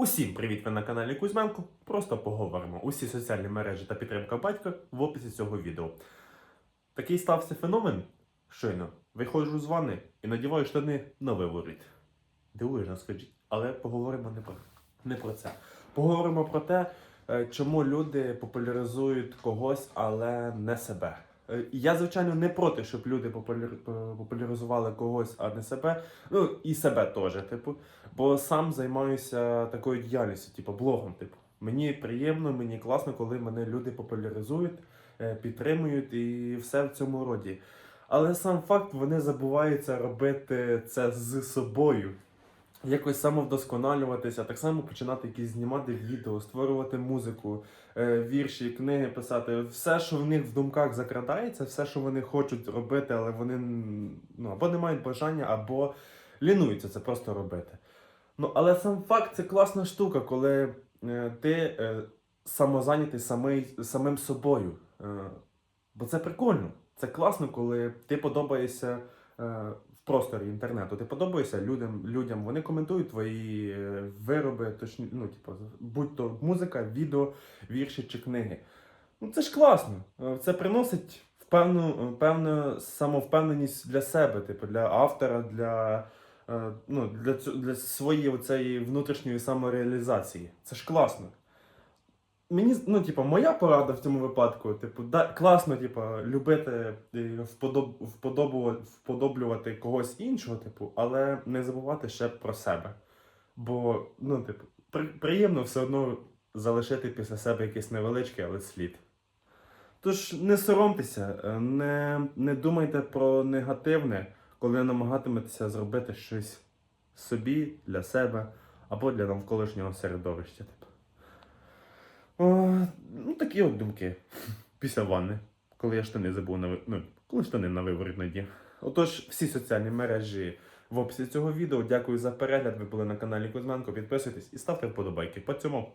Усім привіт! Ви на каналі Кузьменко. Просто поговоримо. Усі соціальні мережі та підтримка батька в описі цього відео. Такий стався феномен. Щойно виходжу з ванни і надіваю штани на виворіт. Дивуєш, скажіть, але поговоримо не про, не про це. Поговоримо про те, е, чому люди популяризують когось, але не себе. Е, Я, звичайно, не проти, щоб люди популяризували когось, а не себе. Ну і себе теж, типу. Бо сам займаюся такою діяльністю, типу блогом. Типу. Мені приємно, мені класно, коли мене люди популяризують, е, підтримують і все в цьому роді. Але сам факт вони забуваються робити це з собою. Якось самовдосконалюватися, так само починати якісь знімати відео, створювати музику, е, вірші, книги писати. Все, що в них в думках закрадається, все, що вони хочуть робити, але вони ну, або не мають бажання, або лінуються це просто робити. Ну, але сам факт це класна штука, коли е, ти е, самозайнятий самий, самим собою. Е, бо це прикольно. Це класно, коли ти подобаєшся в просторі інтернету. Ти подобаєшся людям, людям вони коментують твої е, вироби, точні, ну, типу, будь то музика, відео, вірші чи книги. Ну це ж класно. Е, Це приносить певну, певну самовпевненість для себе, типу, для автора, для, е, ну, для, для своєї внутрішньої самореалізації. Це ж класно. Мені, ну, типу, моя порада в цьому випадку, типу, да, класно, типу, любити вподоб, вподобувати, вподоблювати когось іншого, типу, але не забувати ще про себе. Бо, ну, типу, при, приємно все одно залишити після себе якийсь невеличкий, але слід. Тож не соромтеся, е, не, не думайте про негативне, коли намагатиметеся зробити щось собі, для себе або для навколишнього середовища. Типу. О, ну, такі от думки після ванни, коли я штани забув на ну, коли штани на виворіт надів. Отож, всі соціальні мережі в описі цього відео. Дякую за перегляд. Ви були на каналі Кузьменко. Підписуйтесь і ставте вподобайки. По цьому.